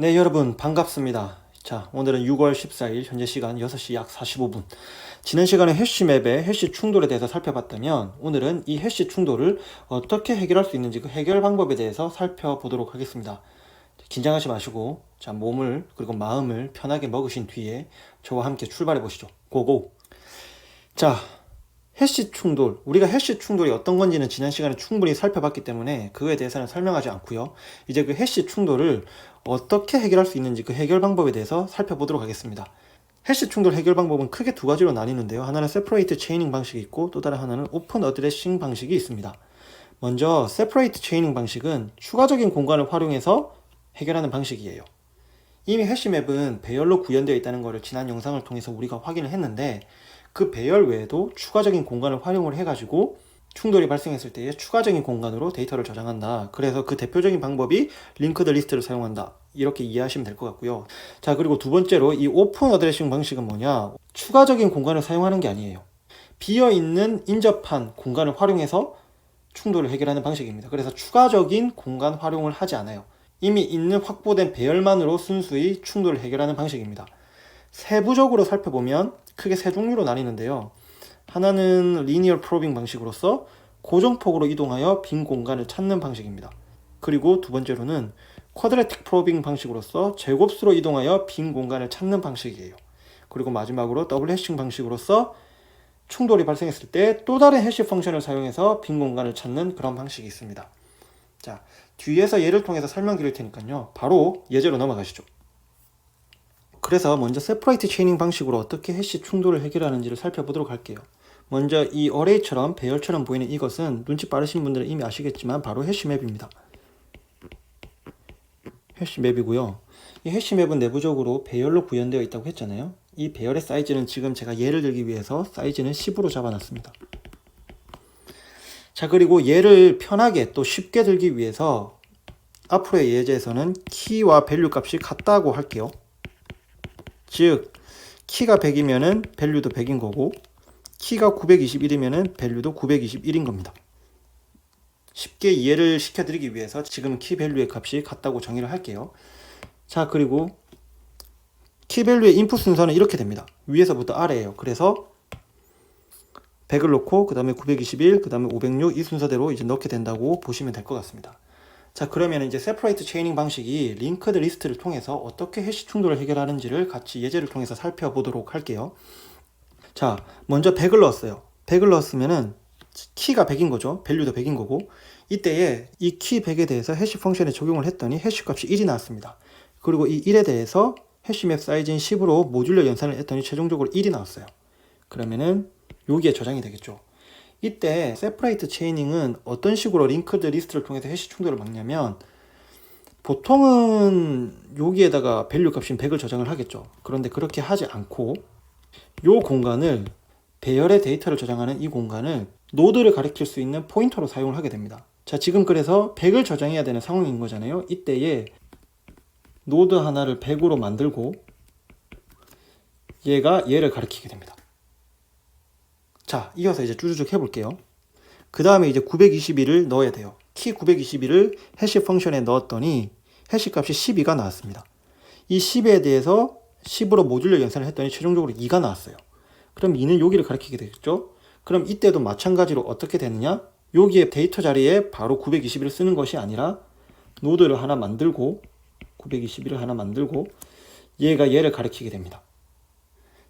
네, 여러분 반갑습니다. 자, 오늘은 6월 14일 현재 시간 6시 약 45분. 지난 시간에 해시 맵의 해시 충돌에 대해서 살펴봤다면 오늘은 이 해시 충돌을 어떻게 해결할 수 있는지 그 해결 방법에 대해서 살펴보도록 하겠습니다. 긴장하지 마시고 자, 몸을 그리고 마음을 편하게 먹으신 뒤에 저와 함께 출발해 보시죠. 고고. 자, 해시 충돌. 우리가 해시 충돌이 어떤 건지는 지난 시간에 충분히 살펴봤기 때문에 그거에 대해서는 설명하지 않고요. 이제 그 해시 충돌을 어떻게 해결할 수 있는지 그 해결 방법에 대해서 살펴보도록 하겠습니다. 해시 충돌 해결 방법은 크게 두 가지로 나뉘는데요. 하나는 세퍼레이트 체이닝 방식이 있고 또 다른 하나는 오픈 어드레싱 방식이 있습니다. 먼저 세퍼레이트 체이닝 방식은 추가적인 공간을 활용해서 해결하는 방식이에요. 이미 해시맵은 배열로 구현되어 있다는 것을 지난 영상을 통해서 우리가 확인을 했는데 그 배열 외에도 추가적인 공간을 활용을 해가지고 충돌이 발생했을 때에 추가적인 공간으로 데이터를 저장한다. 그래서 그 대표적인 방법이 링크드 리스트를 사용한다. 이렇게 이해하시면 될 것 같고요. 자, 그리고 두 번째로 이 오픈 어드레싱 방식은 뭐냐? 추가적인 공간을 사용하는 게 아니에요. 비어 있는 인접한 공간을 활용해서 충돌을 해결하는 방식입니다. 그래서 추가적인 공간 활용을 하지 않아요. 이미 있는 확보된 배열만으로 순수히 충돌을 해결하는 방식입니다. 세부적으로 살펴보면 크게 세 종류로 나뉘는데요. 하나는 리니어 프로빙 방식으로서 고정폭으로 이동하여 빈 공간을 찾는 방식입니다. 그리고 두 번째로는 쿼드레틱 프로빙 방식으로서 제곱수로 이동하여 빈 공간을 찾는 방식이에요. 그리고 마지막으로 더블 해싱 방식으로서 충돌이 발생했을 때 또 다른 해시 펑션을 사용해서 빈 공간을 찾는 그런 방식이 있습니다. 자, 뒤에서 예를 통해서 설명드릴 테니까요. 바로 예제로 넘어가시죠. 그래서 먼저 세퍼레이트 체이닝 방식으로 어떻게 해시 충돌을 해결하는지를 살펴보도록 할게요. 먼저 이 어레이처럼 배열처럼 보이는 이것은 눈치 빠르신 분들은 이미 아시겠지만 바로 해시맵입니다. 해시맵이고요. 이 해시맵은 내부적으로 배열로 구현되어 있다고 했잖아요. 이 배열의 사이즈는 지금 제가 예를 들기 위해서 사이즈는 10으로 잡아놨습니다. 자 그리고 얘를 편하게 또 쉽게 들기 위해서 앞으로의 예제에서는 키와 밸류 값이 같다고 할게요. 즉 키가 100이면은 밸류도 100인 거고 키가 921이면은 밸류도 921인 겁니다. 쉽게 이해를 시켜드리기 위해서 지금 키 밸류의 값이 같다고 정의를 할게요. 자 그리고 키 밸류의 인풋 순서는 이렇게 됩니다. 위에서부터 아래예요. 그래서 100을 놓고 그 다음에 921, 그 다음에 506 이 순서대로 이제 넣게 된다고 보시면 될 것 같습니다. 자 그러면 이제 세퍼레이트 체이닝 방식이 링크드 리스트를 통해서 어떻게 해시 충돌을 해결하는지를 같이 예제를 통해서 살펴보도록 할게요. 자 먼저 100을 넣었어요. 100을 넣었으면은 키가 100인 거죠. 밸류도 100인 거고 이때에 이 키 100에 대해서 해시 펑션에 적용을 했더니 해시 값이 1이 나왔습니다. 그리고 이 1에 대해서 해시맵 사이즈인 10으로 모듈러 연산을 했더니 최종적으로 1이 나왔어요. 그러면은 여기에 저장이 되겠죠. 이때 세퍼레이트 체이닝은 어떤 식으로 링크드 리스트를 통해서 해시 충돌을 막냐면 보통은 여기에다가 밸류 값인 100을 저장을 하겠죠. 그런데 그렇게 하지 않고 이 공간을 배열의 데이터를 저장하는 이 공간을 노드를 가리킬 수 있는 포인터로 사용을 하게 됩니다. 자, 지금 그래서 100을 저장해야 되는 상황인 거잖아요. 이때에 노드 하나를 100으로 만들고 얘가 얘를 가리키게 됩니다. 자, 이어서 이제 쭈쭈쭉 해볼게요. 그 다음에 이제 921을 넣어야 돼요. 키 921을 해시 펑션에 넣었더니 해시 값이 12가 나왔습니다. 이 10에 대해서 10으로 모듈러 연산을 했더니 최종적으로 2가 나왔어요. 그럼 2는 여기를 가리키게 되겠죠? 그럼 이때도 마찬가지로 어떻게 되느냐? 여기에 데이터 자리에 바로 921을 쓰는 것이 아니라 노드를 하나 만들고 921을 하나 만들고 얘가 얘를 가리키게 됩니다.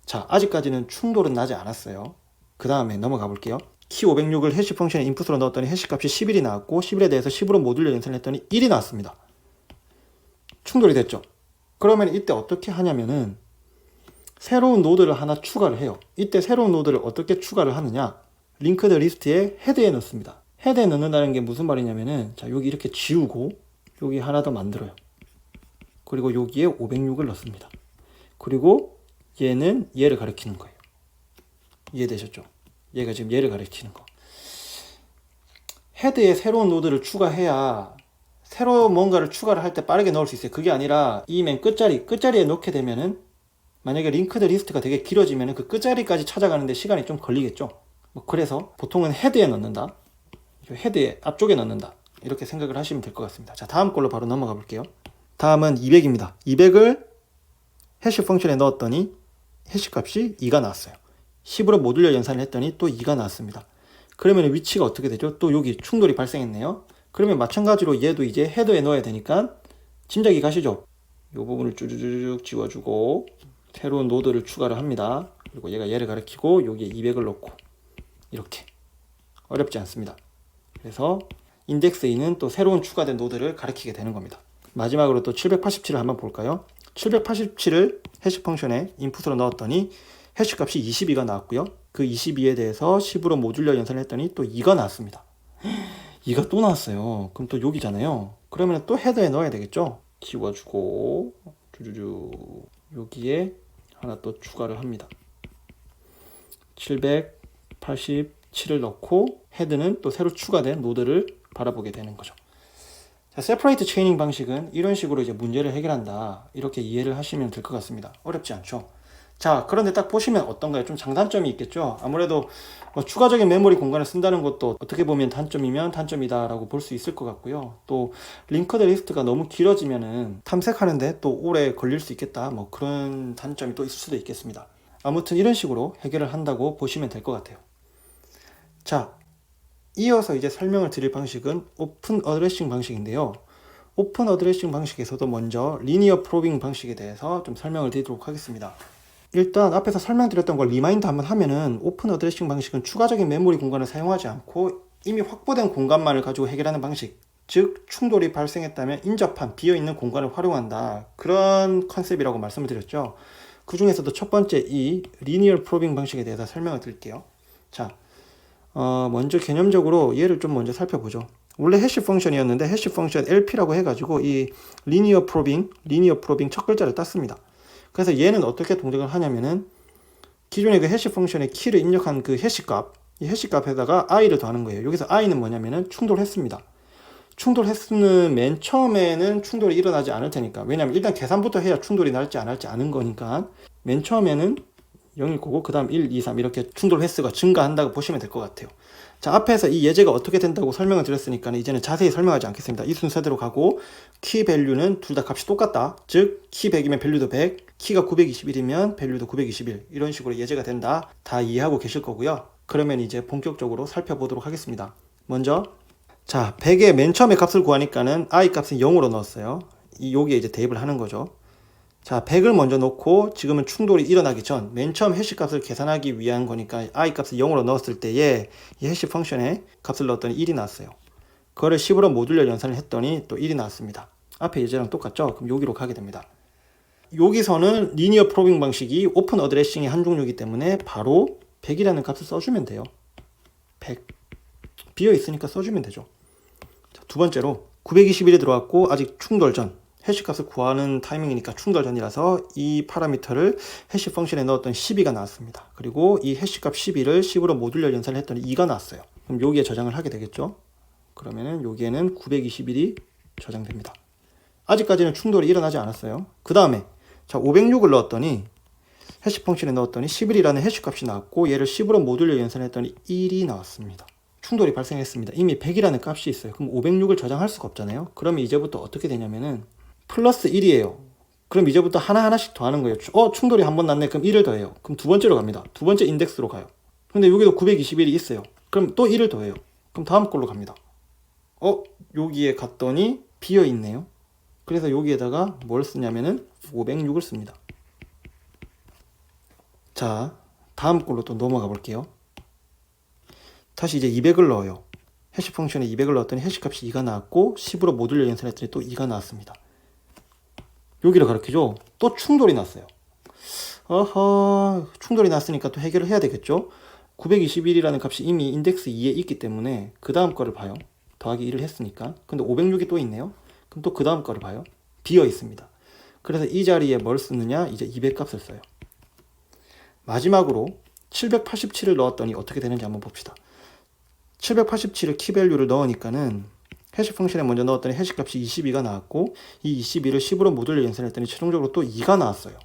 자, 아직까지는 충돌은 나지 않았어요. 그 다음에 넘어가 볼게요. 키 506을 해시 펑션에 인풋으로 넣었더니 해시 값이 11이 나왔고 11에 대해서 10으로 모듈러 연산을 했더니 1이 나왔습니다. 충돌이 됐죠. 그러면 이때 어떻게 하냐면은 새로운 노드를 하나 추가를 해요. 이때 새로운 노드를 어떻게 추가를 하느냐? 링크드 리스트에 헤드에 넣습니다. 헤드에 넣는다는 게 무슨 말이냐면은 자 여기 이렇게 지우고 여기 하나 더 만들어요. 그리고 여기에 506을 넣습니다. 그리고 얘는 얘를 가리키는 거예요. 이해되셨죠? 얘가 지금 얘를 가리키는 거. 헤드에 새로운 노드를 추가해야 새로 뭔가를 추가를 할 때 빠르게 넣을 수 있어요. 그게 아니라 이 맨 끝자리, 끝자리에 넣게 되면은 만약에 링크드 리스트가 되게 길어지면은 그 끝자리까지 찾아가는데 시간이 좀 걸리겠죠. 뭐 그래서 보통은 헤드에 넣는다. 헤드에 앞쪽에 넣는다. 이렇게 생각을 하시면 될 것 같습니다. 자, 다음 걸로 바로 넘어가 볼게요. 다음은 200입니다. 200을 해시 펑션에 넣었더니 해시 값이 2가 나왔어요. 10으로 모듈려 연산을 했더니 또 2가 나왔습니다. 그러면 위치가 어떻게 되죠? 또 여기 충돌이 발생했네요. 그러면 마찬가지로 얘도 이제 헤더에 넣어야 되니까 짐작이 가시죠? 이 부분을 쭉쭉쭉 지워주고 새로운 노드를 추가를 합니다. 그리고 얘가 얘를 가리키고 여기에 200을 넣고 이렇게 어렵지 않습니다. 그래서 인덱스 2는 또 새로운 추가된 노드를 가리키게 되는 겁니다. 마지막으로 또 787을 한번 볼까요? 787을 해시 펑션에 인풋으로 넣었더니 해시 값이 22가 나왔고요. 그 22에 대해서 10으로 모듈려 연산을 했더니 또 2가 나왔습니다. 2가 또 나왔어요. 그럼 또 여기잖아요. 그러면 또 헤더에 넣어야 되겠죠? 지워주고 주주주 여기에 하나 또 추가를 합니다. 787을 넣고 헤드는 또 새로 추가된 노드를 바라보게 되는 거죠. 자, 세퍼레이트 체이닝 방식은 이런 식으로 이제 문제를 해결한다. 이렇게 이해를 하시면 될 것 같습니다. 어렵지 않죠? 자, 그런데 딱 보시면 어떤가요? 좀 장단점이 있겠죠? 아무래도 뭐 추가적인 메모리 공간을 쓴다는 것도 어떻게 보면 단점이면 단점이다라고 볼 수 있을 것 같고요. 또 링커드 리스트가 너무 길어지면은 탐색하는데 또 오래 걸릴 수 있겠다. 뭐 그런 단점이 또 있을 수도 있겠습니다. 아무튼 이런 식으로 해결을 한다고 보시면 될 것 같아요. 자, 이어서 이제 설명을 드릴 방식은 오픈 어드레싱 방식인데요. 오픈 어드레싱 방식에서도 먼저 리니어 프로빙 방식에 대해서 좀 설명을 드리도록 하겠습니다. 일단 앞에서 설명드렸던 걸 리마인드 한번 하면은 오픈 어드레싱 방식은 추가적인 메모리 공간을 사용하지 않고 이미 확보된 공간만을 가지고 해결하는 방식. 즉 충돌이 발생했다면 인접한 비어있는 공간을 활용한다. 그런 컨셉이라고 말씀을 드렸죠. 그 중에서도 첫 번째 이 리니어 프로빙 방식에 대해서 설명을 드릴게요. 자, 어, 먼저 개념적으로 얘를 좀 먼저 살펴보죠. 원래 해시 펑션이었는데 해시 펑션 LP라고 해가지고 이 리니어 프로빙, 리니어 프로빙 첫 글자를 땄습니다. 그래서 얘는 어떻게 동작을 하냐면은 기존의 그 해시 펑션에 키를 입력한 그 해시 값, 이 해시 값에다가 i를 더하는 거예요. 여기서 i는 뭐냐면은 충돌했습니다. 충돌했으면 맨 처음에는 충돌이 일어나지 않을 테니까. 왜냐면 일단 계산부터 해야 충돌이 날지 안 할지 아는 거니까. 맨 처음에는 0일 거고 그 다음 1, 2, 3 이렇게 충돌 횟수가 증가한다고 보시면 될 것 같아요. 자 앞에서 이 예제가 어떻게 된다고 설명을 드렸으니까 이제는 자세히 설명하지 않겠습니다. 이 순서대로 가고 키 밸류는 둘 다 값이 똑같다. 즉 키 100이면 밸류도 100, 키가 921이면 밸류도 921 이런 식으로 예제가 된다. 다 이해하고 계실 거고요. 그러면 이제 본격적으로 살펴보도록 하겠습니다. 먼저 자 100의 맨 처음에 값을 구하니까는 i 값은 0으로 넣었어요. 이 여기에 이제 대입을 하는 거죠. 자, 100을 먼저 놓고 지금은 충돌이 일어나기 전 맨 처음 해시 값을 계산하기 위한 거니까 i 값을 0으로 넣었을 때에 이 해시 펑션에 값을 넣었더니 1이 나왔어요. 그거를 10으로 모듈려 연산을 했더니 또 1이 나왔습니다. 앞에 예제랑 똑같죠? 그럼 여기로 가게 됩니다. 여기서는 리니어 프로빙 방식이 오픈 어드레싱의 한 종류이기 때문에 바로 100이라는 값을 써주면 돼요. 100. 비어 있으니까 써주면 되죠. 자, 두 번째로 921이 들어왔고 아직 충돌 전 해시 값을 구하는 타이밍이니까 충돌 전이라서 이 파라미터를 해시 펑션에 넣었던 12가 나왔습니다. 그리고 이 해시 값 12를 10으로 모듈려 연산을 했더니 2가 나왔어요. 그럼 여기에 저장을 하게 되겠죠? 그러면은 여기에는 921이 저장됩니다. 아직까지는 충돌이 일어나지 않았어요. 그 다음에 자 506을 넣었더니 해시 펑션에 넣었더니 11이라는 해시 값이 나왔고 얘를 10으로 모듈려 연산했더니 1이 나왔습니다. 충돌이 발생했습니다. 이미 100이라는 값이 있어요. 그럼 506을 저장할 수가 없잖아요. 그러면 이제부터 어떻게 되냐면은 플러스 1이에요. 그럼 이제부터 하나하나씩 더하는 거예요. 어, 충돌이 한 번 났네. 그럼 1을 더해요. 그럼 두 번째로 갑니다. 두 번째 인덱스로 가요. 근데 여기도 921이 있어요. 그럼 또 1을 더해요. 그럼 다음 걸로 갑니다. 어, 여기에 갔더니 비어 있네요. 그래서 여기에다가 뭘 쓰냐면은 506을 씁니다. 자, 다음 걸로 또 넘어가 볼게요. 다시 이제 200을 넣어요. 해시 펑션에 200을 넣었더니 해시 값이 2가 나왔고 10으로 모듈려 연산했더니 또 2가 나왔습니다. 여기를 가르치죠. 또 충돌이 났어요. 어허, 충돌이 났으니까 또 해결을 해야 되겠죠. 921이라는 값이 이미 인덱스 2에 있기 때문에 그 다음 거를 봐요. 더하기 1을 했으니까. 근데 506이 또 있네요. 그럼 또 그 다음 거를 봐요. 비어 있습니다. 그래서 이 자리에 뭘 쓰느냐? 이제 200 값을 써요. 마지막으로 787을 넣었더니 어떻게 되는지 한번 봅시다. 787을 키밸류를 넣으니까는 해시 펑션에 먼저 넣었더니 해시 값이 22가 나왔고 이 22를 10으로 모듈려 연산했더니 최종적으로 또 2가 나왔어요.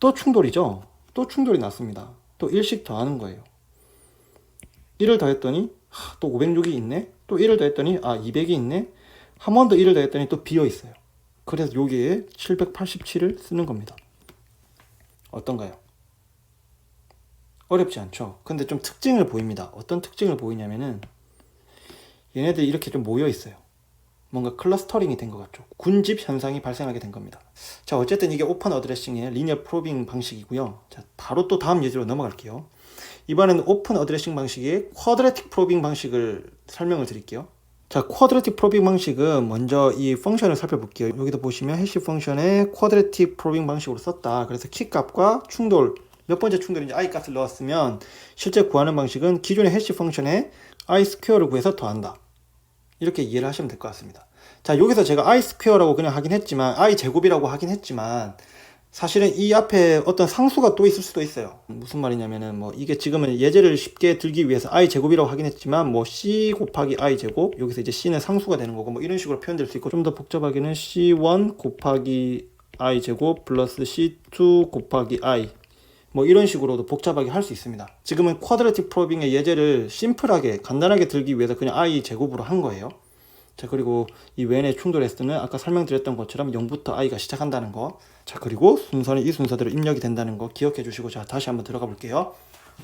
또 충돌이죠. 또 충돌이 났습니다. 또 1씩 더하는 거예요. 1을 더했더니 하, 또 506이 있네. 또 1을 더했더니 아 200이 있네. 한 번 더 1을 더했더니 또 비어 있어요. 그래서 여기에 787을 쓰는 겁니다. 어떤가요? 어렵지 않죠? 근데 좀 특징을 보입니다. 어떤 특징을 보이냐면은 얘네들이 이렇게 좀 모여 있어요. 뭔가 클러스터링이 된 것 같죠. 군집 현상이 발생하게 된 겁니다. 자, 어쨌든 이게 오픈 어드레싱의 리니어 프로빙 방식이고요. 자, 바로 또 다음 예제로 넘어갈게요. 이번에는 오픈 어드레싱 방식의 쿼드레틱 프로빙 방식을 설명을 드릴게요. 자, 쿼드레틱 프로빙 방식은 먼저 이 펑션을 살펴볼게요. 여기도 보시면 해시 펑션에 쿼드레틱 프로빙 방식으로 썼다. 그래서 키 값과 충돌, 몇 번째 충돌인지 i 값을 넣었으면 실제 구하는 방식은 기존의 해시 펑션에 i 스퀘어를 구해서 더한다. 이렇게 이해를 하시면 될 것 같습니다. 자, 여기서 제가 i 스퀘어라고 그냥 하긴 했지만 i 제곱이라고 하긴 했지만 사실은 이 앞에 어떤 상수가 또 있을 수도 있어요. 무슨 말이냐면은 뭐 이게 지금은 예제를 쉽게 들기 위해서 i 제곱이라고 하긴 했지만 뭐 c 곱하기 i 제곱 여기서 이제 c는 상수가 되는 거고 뭐 이런 식으로 표현될 수 있고 좀 더 복잡하게는 c1 곱하기 i 제곱 플러스 c2 곱하기 i 뭐 이런 식으로도 복잡하게 할 수 있습니다. 지금은 쿼드레틱 프로빙의 예제를 심플하게 간단하게 들기 위해서 그냥 i 제곱으로 한 거예요. 자 그리고 이 왼의 충돌했을 때는 아까 설명드렸던 것처럼 0부터 i가 시작한다는 거. 자 그리고 순서는 이 순서대로 입력이 된다는 거 기억해 주시고 자 다시 한번 들어가 볼게요.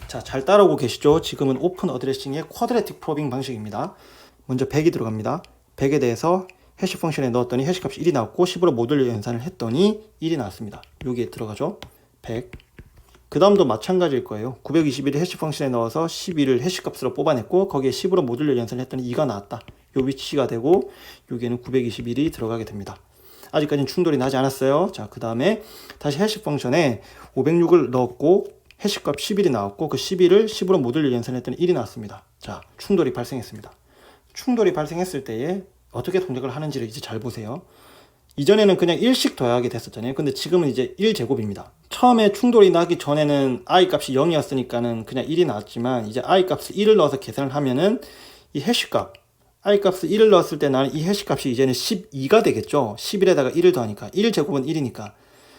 자 잘 따라오고 계시죠? 지금은 오픈 어드레싱의 쿼드레틱 프로빙 방식입니다. 먼저 100이 들어갑니다. 100에 대해서 해시 펑션에 넣었더니 해시 값이 1이 나왔고 10으로 모듈 연산을 했더니 1이 나왔습니다. 여기에 들어가죠. 100. 그 다음도 마찬가지일 거예요. 921을 해시 펑션에 넣어서 12를 해시 값으로 뽑아냈고 거기에 10으로 모듈 연산을 했더니 2가 나왔다. 요 위치가 되고 여기에는 921이 들어가게 됩니다. 아직까지는 충돌이 나지 않았어요. 자, 그 다음에 다시 해시 펑션에 506을 넣었고 해시값 11이 나왔고 그 11을 10으로 모듈 연산했더니 1이 나왔습니다. 자, 충돌이 발생했습니다. 충돌이 발생했을 때에 어떻게 동작을 하는지를 이제 잘 보세요. 이전에는 그냥 1씩 더하게 됐었잖아요. 근데 지금은 이제 1제곱입니다. 처음에 충돌이 나기 전에는 i 값이 0이었으니까는 그냥 1이 나왔지만 이제 i 값을 1을 넣어서 계산을 하면은 이 해시 값 i 값을 1을 넣었을 때 나는 이 해시 값이 이제는 12가 되겠죠. 11에다가 1을 더하니까 1제곱은 1이니까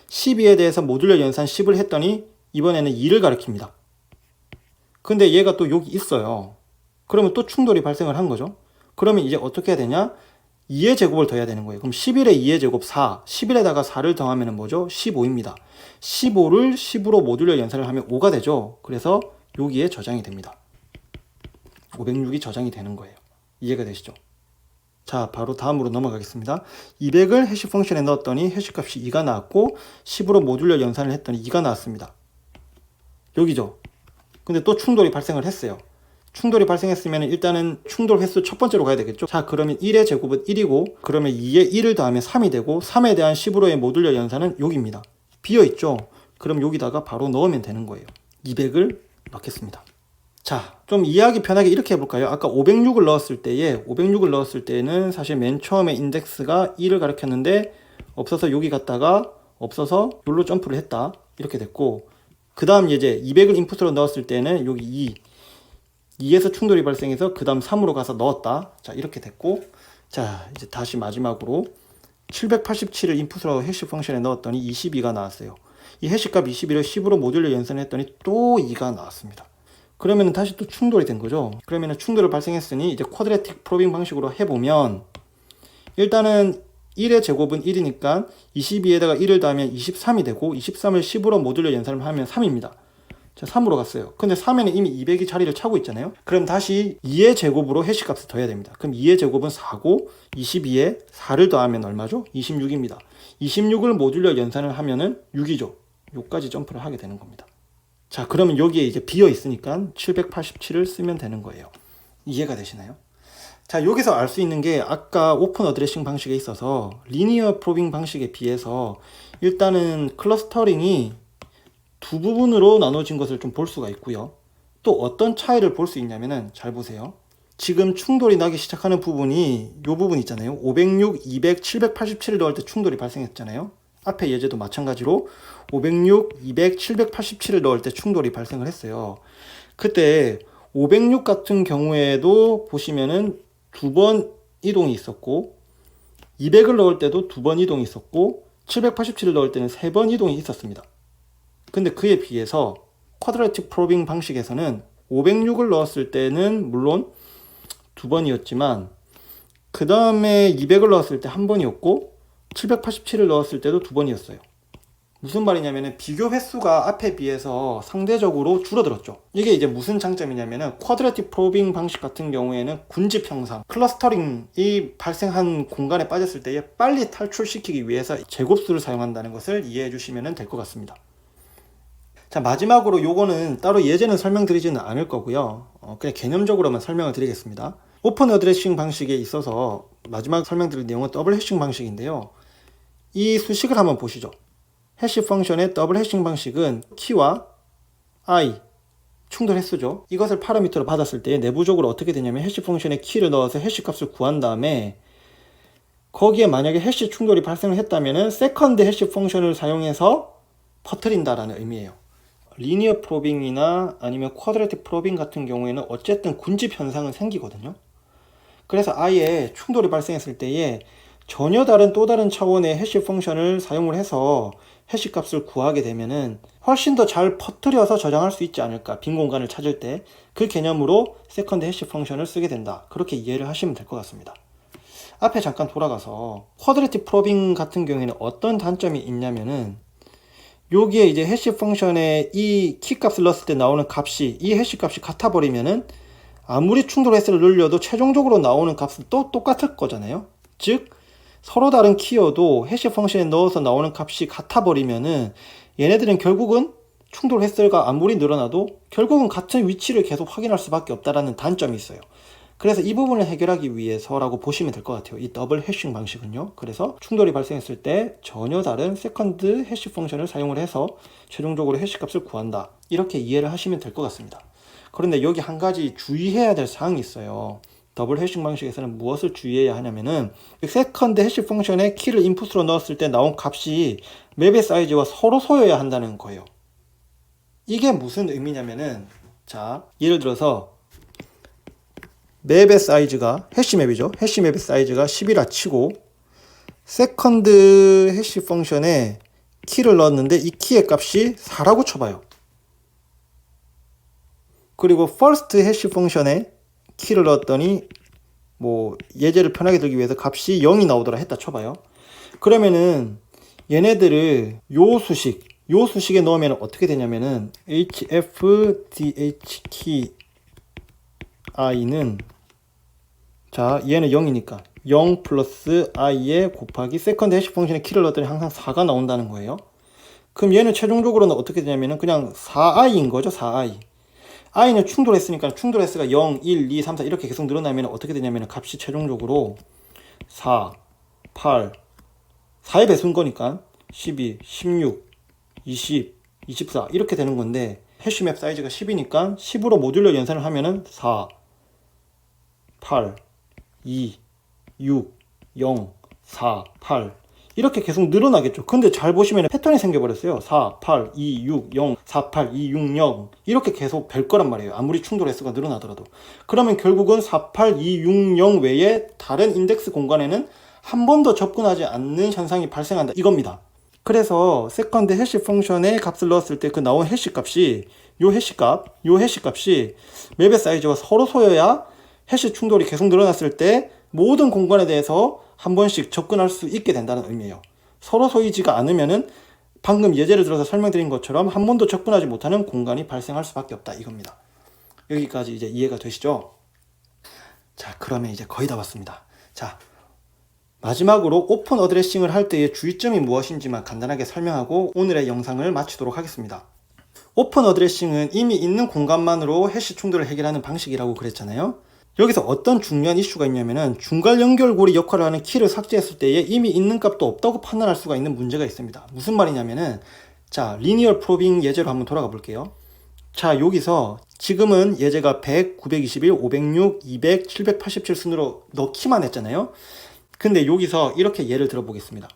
12에 대해서 모듈러 연산 10을 했더니 이번에는 2를 가리킵니다. 근데 얘가 또 여기 있어요. 그러면 또 충돌이 발생을 한 거죠. 그러면 이제 어떻게 해야 되냐? 2의 제곱을 더해야 되는 거예요. 그럼 11에 2의 제곱 4, 11에다가 4를 더하면 뭐죠? 15입니다. 15를 10으로 모듈러 연산을 하면 5가 되죠. 그래서 여기에 저장이 됩니다. 506이 저장이 되는 거예요. 이해가 되시죠? 자, 바로 다음으로 넘어가겠습니다. 200을 해시 펑션에 넣었더니 해시 값이 2가 나왔고 10으로 모듈러 연산을 했더니 2가 나왔습니다. 여기죠. 근데 또 충돌이 발생을 했어요. 충돌이 발생했으면 일단은 충돌 횟수 첫 번째로 가야 되겠죠. 자, 그러면 1의 제곱은 1이고, 그러면 2에 1을 더하면 3이 되고, 3에 대한 10으로의 모듈러 연산은 여기입니다. 비어 있죠. 그럼 여기다가 바로 넣으면 되는 거예요. 200을 넣겠습니다. 자, 좀 이해하기 편하게 이렇게 해볼까요? 아까 506을 넣었을 때에, 506을 넣었을 때는 사실 맨 처음에 인덱스가 2를 가리켰는데, 없어서 여기 갔다가, 없어서 여기로 점프를 했다. 이렇게 됐고, 그 다음 이제 200을 인풋으로 넣었을 때는 여기 2, 2에서 충돌이 발생해서 그 다음 3으로 가서 넣었다. 자, 이렇게 됐고, 자, 이제 다시 마지막으로 787을 인풋으로 해시 펑션에 넣었더니 22가 나왔어요. 이 해시값 21을 10으로 모듈로 연산했더니 또 2가 나왔습니다. 그러면 다시 또 충돌이 된 거죠. 그러면 충돌을 발생했으니 이제 쿼드레틱 프로빙 방식으로 해보면 일단은 1의 제곱은 1이니까 22에다가 1을 더하면 23이 되고 23을 10으로 모듈로 연산을 하면 3입니다. 자, 3으로 갔어요. 근데 3에는 이미 200이 자리를 차고 있잖아요. 그럼 다시 2의 제곱으로 해시 값을 더해야 됩니다. 그럼 2의 제곱은 4고 22에 4를 더하면 얼마죠? 26입니다. 26을 모듈러 연산을 하면은 6이죠. 여기까지 점프를 하게 되는 겁니다. 자, 그러면 여기에 이제 비어 있으니까 787을 쓰면 되는 거예요. 이해가 되시나요? 자, 여기서 알 수 있는 게 아까 오픈 어드레싱 방식에 있어서 리니어 프로빙 방식에 비해서 일단은 클러스터링이 두 부분으로 나눠진 것을 좀 볼 수가 있고요. 또 어떤 차이를 볼 수 있냐면은 잘 보세요. 지금 충돌이 나기 시작하는 부분이 이 부분 있잖아요. 506, 200, 787을 넣을 때 충돌이 발생했잖아요. 앞에 예제도 마찬가지로 506, 200, 787을 넣을 때 충돌이 발생을 했어요. 그때 506 같은 경우에도 보시면은 두 번 이동이 있었고 200을 넣을 때도 두 번 이동이 있었고 787을 넣을 때는 세 번 이동이 있었습니다. 근데 그에 비해서 쿼드레틱 프로빙 방식에서는 506을 넣었을 때는 물론 두 번이었지만 그 다음에 200을 넣었을 때 한 번이었고 787을 넣었을 때도 두 번이었어요. 무슨 말이냐면은 비교 횟수가 앞에 비해서 상대적으로 줄어들었죠. 이게 이제 무슨 장점이냐면은 쿼드레틱 프로빙 방식 같은 경우에는 군집 형상, 클러스터링이 발생한 공간에 빠졌을 때에 빨리 탈출시키기 위해서 제곱수를 사용한다는 것을 이해해 주시면 될 것 같습니다. 자 마지막으로 요거는 따로 예제는 설명드리지는 않을 거고요. 어, 그냥 개념적으로만 설명을 드리겠습니다. 오픈 어드레싱 방식에 있어서 마지막 설명드릴 내용은 더블 해싱 방식인데요. 이 수식을 한번 보시죠. 해시 펑션의 더블 해싱 방식은 키와 i 충돌 횟수죠. 이것을 파라미터로 받았을 때 내부적으로 어떻게 되냐면 해시 펑션에 키를 넣어서 해시 값을 구한 다음에 거기에 만약에 해시 충돌이 발생을 했다면은 세컨드 해시 펑션을 사용해서 퍼뜨린다라는 의미예요. 리니어 프로빙이나 아니면 쿼드레틱 프로빙 같은 경우에는 어쨌든 군집 현상은 생기거든요. 그래서 아예 충돌이 발생했을 때에 전혀 다른 또 다른 차원의 해시 펑션을 사용을 해서 해시 값을 구하게 되면은 훨씬 더 잘 퍼뜨려서 저장할 수 있지 않을까. 빈 공간을 찾을 때 그 개념으로 세컨드 해시 펑션을 쓰게 된다. 그렇게 이해를 하시면 될 것 같습니다. 앞에 잠깐 돌아가서 쿼드레틱 프로빙 같은 경우에는 어떤 단점이 있냐면은 여기에 이제 해시 펑션에 이 키 값을 넣었을 때 나오는 값이 이 해시 값이 같아 버리면은 아무리 충돌 횟수를 늘려도 최종적으로 나오는 값은 또 똑같을 거잖아요. 즉 서로 다른 키여도 해시 펑션에 넣어서 나오는 값이 같아 버리면은 얘네들은 결국은 충돌 횟수가 아무리 늘어나도 결국은 같은 위치를 계속 확인할 수밖에 없다라는 단점이 있어요. 그래서 이 부분을 해결하기 위해서라고 보시면 될 것 같아요. 이 더블 해싱 방식은요. 그래서 충돌이 발생했을 때 전혀 다른 세컨드 해시 펑션을 사용을 해서 최종적으로 해시 값을 구한다. 이렇게 이해를 하시면 될 것 같습니다. 그런데 여기 한 가지 주의해야 될 사항이 있어요. 더블 해싱 방식에서는 무엇을 주의해야 하냐면은 세컨드 해시 펑션에 키를 인풋으로 넣었을 때 나온 값이 맵의 사이즈와 서로 소여야 한다는 거예요. 이게 무슨 의미냐면은 자 예를 들어서 맵의 사이즈가 해시 맵이죠. 해시 맵의 사이즈가 10이라 치고 세컨드 해시 펑션에 키를 넣었는데 이 키의 값이 4라고 쳐봐요. 그리고 first 해시 펑션에 키를 넣었더니 뭐 예제를 편하게 들기 위해서 값이 0이 나오더라 했다 쳐봐요. 그러면은 얘네들을 요 수식 요 수식에 넣으면 어떻게 되냐면은 hf dh i는 자 얘는 0이니까 0 플러스 i에 곱하기 세컨드 해시 펑션에 키를 넣었더니 항상 4가 나온다는 거예요. 그럼 얘는 최종적으로는 어떻게 되냐면은 그냥 4i인 거죠 4i. I는 충돌했으니까 충돌 횟수가 0, 1, 2, 3, 4 이렇게 계속 늘어나면 어떻게 되냐면 값이 최종적으로 4, 8, 4의 배수인 거니까 12, 16, 20, 24 이렇게 되는 건데 해시맵 사이즈가 10이니까 10으로 모듈러 연산을 하면은 4, 8, 2, 6, 0, 4, 8 이렇게 계속 늘어나겠죠. 근데 잘 보시면 패턴이 생겨버렸어요. 4, 8, 2, 6, 0, 4, 8, 2, 6, 0 이렇게 계속 별 거란 말이에요. 아무리 충돌 횟수가 늘어나더라도. 그러면 결국은 4, 8, 2, 6, 0 외에 다른 인덱스 공간에는 한 번도 접근하지 않는 현상이 발생한다. 이겁니다. 그래서 세컨드 해시 펑션에 값을 넣었을 때 그 나온 해시 값이 요 해시 값, 요 해시 값이 맵의 사이즈와 서로 소여야 해시 충돌이 계속 늘어났을 때 모든 공간에 대해서 한 번씩 접근할 수 있게 된다는 의미예요. 서로 소이지가 않으면은 방금 예제를 들어서 설명드린 것처럼 한 번도 접근하지 못하는 공간이 발생할 수밖에 없다 이겁니다. 여기까지 이제 이해가 되시죠? 자, 그러면 이제 거의 다 왔습니다. 자, 마지막으로 오픈 어드레싱을 할 때의 주의점이 무엇인지만 간단하게 설명하고 오늘의 영상을 마치도록 하겠습니다. 오픈 어드레싱은 이미 있는 공간만으로 해시 충돌을 해결하는 방식이라고 그랬잖아요. 여기서 어떤 중요한 이슈가 있냐면은 중간 연결고리 역할을 하는 키를 삭제했을 때에 이미 있는 값도 없다고 판단할 수가 있는 문제가 있습니다. 무슨 말이냐면은 자 리니얼 프로빙 예제로 한번 돌아가 볼게요. 자 여기서 지금은 예제가 100, 921, 506, 200, 787 순으로 넣기만 했잖아요. 근데 여기서 이렇게 예를 들어 보겠습니다.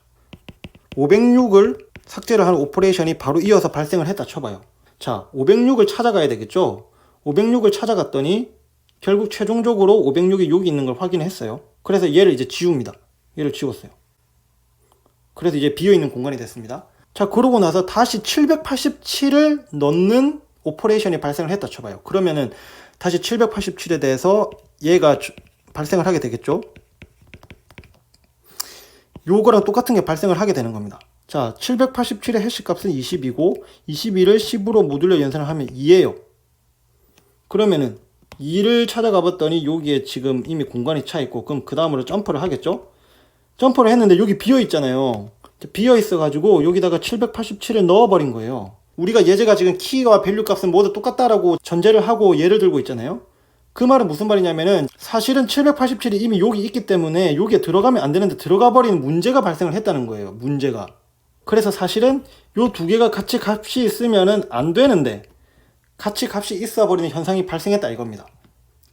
506을 삭제를 하는 오퍼레이션이 바로 이어서 발생을 했다 쳐봐요. 자 506을 찾아가야 되겠죠. 506을 찾아갔더니 결국 최종적으로 506이 여기 있는 걸 확인했어요. 그래서 얘를 이제 지웁니다. 얘를 지웠어요. 그래서 이제 비어있는 공간이 됐습니다. 자, 그러고 나서 다시 787을 넣는 오퍼레이션이 발생을 했다 쳐봐요. 그러면은 다시 787에 대해서 얘가 주, 발생을 하게 되겠죠. 요거랑 똑같은 게 발생을 하게 되는 겁니다. 자, 787의 해시 값은 20이고 21을 10으로 모듈러 연산을 하면 2예요. 그러면은 2를 찾아가 봤더니 여기에 지금 이미 공간이 차 있고 그럼 그 다음으로 점프를 하겠죠? 점프를 했는데 여기 비어 있잖아요. 비어 있어 가지고 여기다가 787을 넣어 버린 거예요. 우리가 예제가 지금 키와 밸류 값은 모두 똑같다라고 전제를 하고 예를 들고 있잖아요. 그 말은 무슨 말이냐면은 사실은 787이 이미 여기 있기 때문에 여기에 들어가면 안 되는데 들어가 버리는 문제가 발생을 했다는 거예요. 문제가. 그래서 사실은 요 두 개가 같이 값이 있으면은 안 되는데 같이 값이 있어 버리는 현상이 발생했다 이겁니다.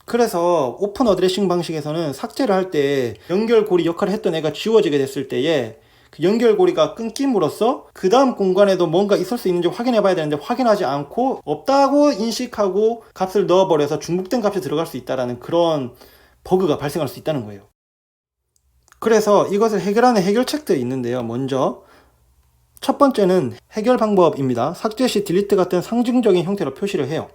그래서 오픈 어드레싱 방식에서는 삭제를 할 때 연결고리 역할을 했던 애가 지워지게 됐을 때에 그 연결고리가 끊김으로써 그 다음 공간에도 뭔가 있을 수 있는지 확인해 봐야 되는데 확인하지 않고 없다고 인식하고 값을 넣어버려서 중복된 값이 들어갈 수 있다라는 그런 버그가 발생할 수 있다는 거예요. 그래서 이것을 해결하는 해결책들이 있는데요. 먼저 첫 번째는 해결 방법입니다. 삭제 시 딜리트 같은 상징적인 형태로 표시를 해요.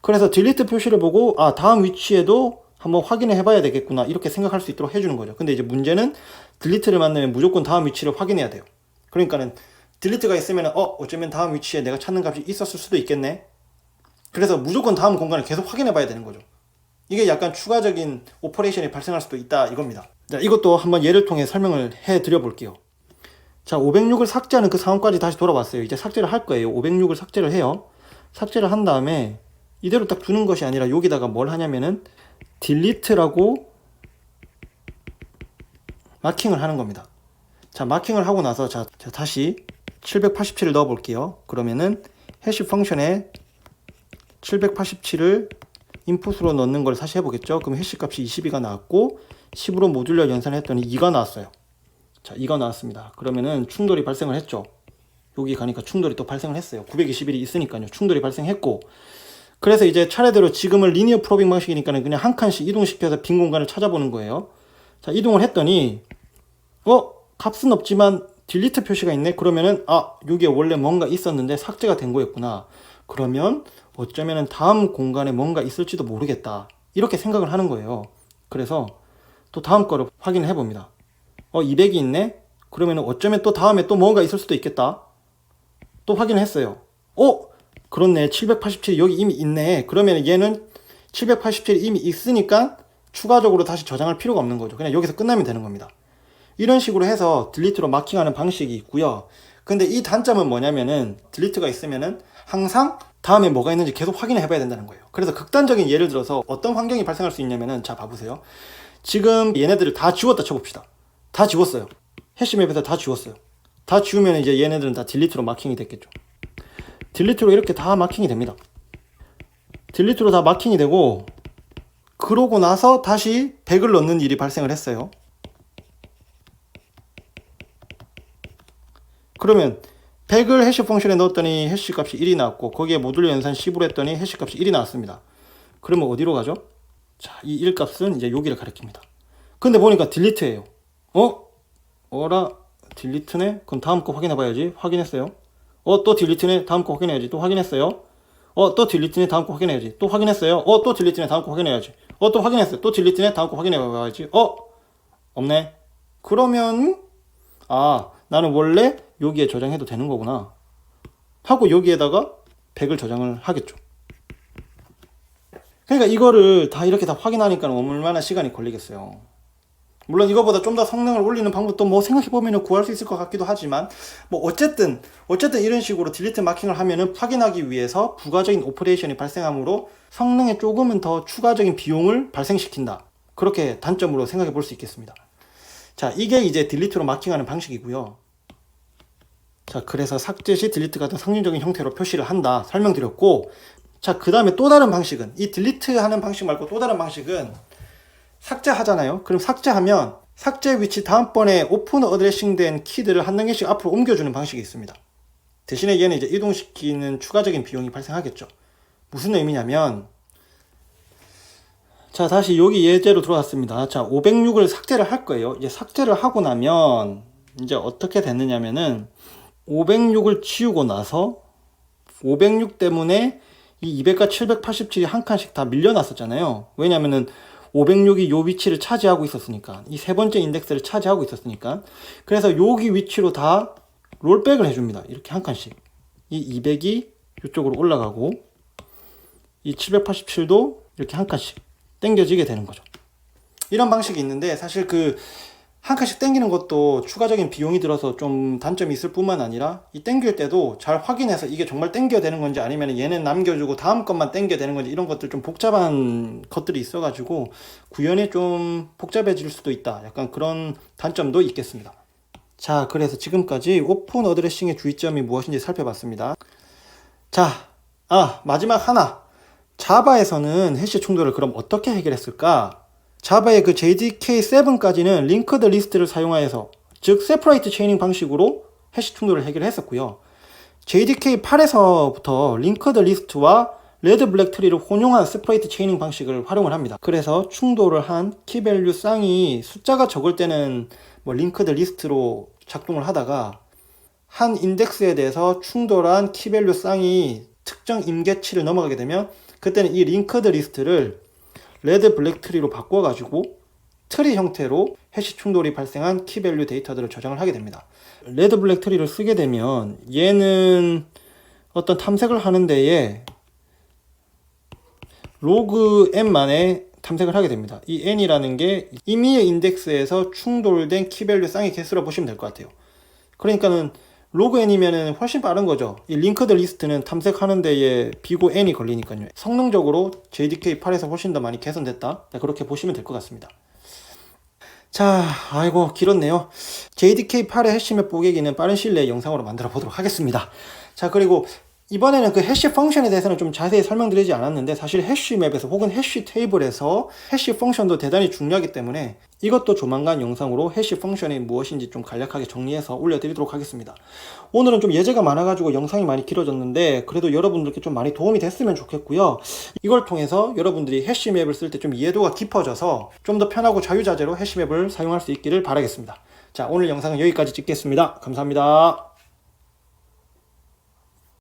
그래서 딜리트 표시를 보고 아 다음 위치에도 한번 확인을 해봐야 되겠구나 이렇게 생각할 수 있도록 해주는 거죠. 근데 이제 문제는 딜리트를 만나면 무조건 다음 위치를 확인해야 돼요. 그러니까는 딜리트가 있으면 어 어쩌면 다음 위치에 내가 찾는 값이 있었을 수도 있겠네. 그래서 무조건 다음 공간을 계속 확인해 봐야 되는 거죠. 이게 약간 추가적인 오퍼레이션이 발생할 수도 있다 이겁니다. 자, 이것도 한번 예를 통해 설명을 해 드려 볼게요. 자, 506을 삭제하는 그 상황까지 다시 돌아왔어요. 이제 삭제를 할 거예요. 506을 삭제를 해요. 삭제를 한 다음에 이대로 딱 두는 것이 아니라 여기다가 뭘 하냐면은 딜리트라고 마킹을 하는 겁니다. 자, 마킹을 하고 나서 자, 자 다시 787을 넣어 볼게요. 그러면은 해시 펑션에 787을 인풋으로 넣는 걸 다시 해보겠죠. 그럼 해시 값이 22가 나왔고 10으로 모듈러 연산했더니 2가 나왔어요. 자, 2가 나왔습니다. 그러면은 충돌이 발생을 했죠. 여기 가니까 충돌이 또 발생을 했어요. 921이 있으니까요. 충돌이 발생했고 그래서 이제 차례대로 지금은 리니어 프로빙 방식이니까 그냥 한 칸씩 이동시켜서 빈 공간을 찾아보는 거예요. 자, 이동을 했더니 어? 값은 없지만 딜리트 표시가 있네. 그러면은 아, 여기에 원래 뭔가 있었는데 삭제가 된 거였구나. 그러면 어쩌면은 다음 공간에 뭔가 있을지도 모르겠다. 이렇게 생각을 하는 거예요. 그래서 또 다음 거를 확인해 봅니다. 어, 200이 있네? 그러면 어쩌면 또 다음에 또 뭔가 있을 수도 있겠다. 또 확인을 했어요. 어? 그렇네. 787이 여기 이미 있네. 그러면 얘는 787이 이미 있으니까 추가적으로 다시 저장할 필요가 없는 거죠. 그냥 여기서 끝나면 되는 겁니다. 이런 식으로 해서 딜리트로 마킹하는 방식이 있고요. 근데 이 단점은 뭐냐면은 딜리트가 있으면은 항상 다음에 뭐가 있는지 계속 확인을 해봐야 된다는 거예요. 그래서 극단적인 예를 들어서 어떤 환경이 발생할 수 있냐면은 자 봐보세요. 지금 얘네들을 다 지웠다 쳐봅시다. 다 지웠어요. 해시맵에서 다 지웠어요. 다 지우면 이제 얘네들은 다 딜리트로 마킹이 됐겠죠. 딜리트로 이렇게 다 마킹이 됩니다. 딜리트로 다 마킹이 되고 그러고 나서 다시 100을 넣는 일이 발생을 했어요. 그러면 100을 해시 펑션에 넣었더니 해시 값이 1이 나왔고 거기에 모듈 연산 10으로 했더니 해시 값이 1이 나왔습니다. 그러면 어디로 가죠? 자, 이 1 값은 이제 여기를 가리킵니다. 근데 보니까 딜리트예요. 어? 어라 딜리트네? 그럼 다음 거 확인해 봐야지. 확인했어요. 어, 또 딜리트네? 다음 거 확인해야지. 또 확인했어요. 어, 또 딜리트네? 다음 거 확인해야지. 또 확인했어요. 어, 또 딜리트네? 다음 거 확인해야지. 어, 또 확인했어요. 또 딜리트네? 다음 거 확인해 봐야지. 어? 없네. 그러면 아, 나는 원래 여기에 저장해도 되는 거구나. 하고 여기에다가 100을 저장을 하겠죠. 그러니까 이거를 다 이렇게 다 확인하니까 얼마나 시간이 걸리겠어요. 물론 이거보다 좀 더 성능을 올리는 방법도 뭐 생각해보면 구할 수 있을 것 같기도 하지만 뭐 어쨌든 어쨌든 이런 식으로 딜리트 마킹을 하면은 확인하기 위해서 부가적인 오퍼레이션이 발생하므로 성능에 조금은 더 추가적인 비용을 발생시킨다. 그렇게 단점으로 생각해 볼 수 있겠습니다. 자, 이게 이제 딜리트로 마킹하는 방식이고요. 자, 그래서 삭제 시 딜리트 같은 상징적인 형태로 표시를 한다. 설명드렸고, 자, 그 다음에 또 다른 방식은, 이 딜리트 하는 방식 말고 또 다른 방식은 삭제하잖아요. 그럼 삭제하면 삭제 위치 다음번에 오픈 어드레싱 된 키들을 한 단계씩 앞으로 옮겨주는 방식이 있습니다. 대신에 얘는 이제 이동시키는 추가적인 비용이 발생하겠죠. 무슨 의미냐면, 자, 다시 여기 예제로 들어왔습니다. 자, 506을 삭제를 할 거예요. 이제 삭제를 하고 나면, 이제 어떻게 됐느냐면은, 506을 지우고 나서, 506 때문에 이 200과 787이 한 칸씩 다 밀려났었잖아요. 왜냐면은, 506이 요 위치를 차지하고 있었으니까 이 세 번째 인덱스를 차지하고 있었으니까 그래서 여기 위치로 다 롤백을 해줍니다. 이렇게 한 칸씩 이 200이 이쪽으로 올라가고 이 787도 이렇게 한 칸씩 당겨지게 되는 거죠. 이런 방식이 있는데 사실 그 한 칸씩 당기는 것도 추가적인 비용이 들어서 좀 단점이 있을 뿐만 아니라 이 당길 때도 잘 확인해서 이게 정말 당겨야 되는 건지 아니면 얘는 남겨주고 다음 것만 당겨야 되는 건지 이런 것들 좀 복잡한 것들이 있어가지고 구현이 좀 복잡해질 수도 있다. 약간 그런 단점도 있겠습니다. 자, 그래서 지금까지 오픈 어드레싱의 주의점이 무엇인지 살펴봤습니다. 자, 아, 마지막 하나. 자바에서는 해시 충돌을 그럼 어떻게 해결했을까? 자바의 그 JDK7까지는 링크드 리스트를 사용하여서 즉 세퍼레이트 체이닝 방식으로 해시 충돌을 해결했었고요. JDK8에서부터 링크드 리스트와 레드 블랙 트리를 혼용한 세퍼레이트 체이닝 방식을 활용을 합니다. 그래서 충돌을 한 키밸류 쌍이 숫자가 적을 때는 뭐 링크드 리스트로 작동을 하다가 한 인덱스에 대해서 충돌한 키밸류 쌍이 특정 임계치를 넘어가게 되면 그때는 이 링크드 리스트를 레드 블랙 트리로 바꿔가지고 트리 형태로 해시 충돌이 발생한 키밸류 데이터들을 저장을 하게 됩니다. 레드 블랙 트리를 쓰게 되면 얘는 어떤 탐색을 하는 데에 로그 n만에 탐색을 하게 됩니다. 이 n이라는 게 임의의 인덱스에서 충돌된 키밸류 쌍의 개수라 보시면 될 것 같아요. 그러니까는 로그 n이면은 훨씬 빠른 거죠. 이 링크드 리스트는 탐색하는 데에 비고 n이 걸리니까요. 성능적으로 JDK8에서 훨씬 더 많이 개선됐다. 네, 그렇게 보시면 될 것 같습니다. 자, 아이고 길었네요. JDK8의 해시맵 뽀개기는 빠른 내에 영상으로 만들어 보도록 하겠습니다. 자, 그리고 이번에는 그 해시 펑션에 대해서는 좀 자세히 설명드리지 않았는데 사실 해시 맵에서 혹은 해시 테이블에서 해시 펑션도 대단히 중요하기 때문에 이것도 조만간 영상으로 해시 펑션이 무엇인지 좀 간략하게 정리해서 올려드리도록 하겠습니다. 오늘은 좀 예제가 많아가지고 영상이 많이 길어졌는데 그래도 여러분들께 좀 많이 도움이 됐으면 좋겠고요. 이걸 통해서 여러분들이 해시 맵을 쓸 때 좀 이해도가 깊어져서 좀 더 편하고 자유자재로 해시 맵을 사용할 수 있기를 바라겠습니다. 자, 오늘 영상은 여기까지 찍겠습니다. 감사합니다.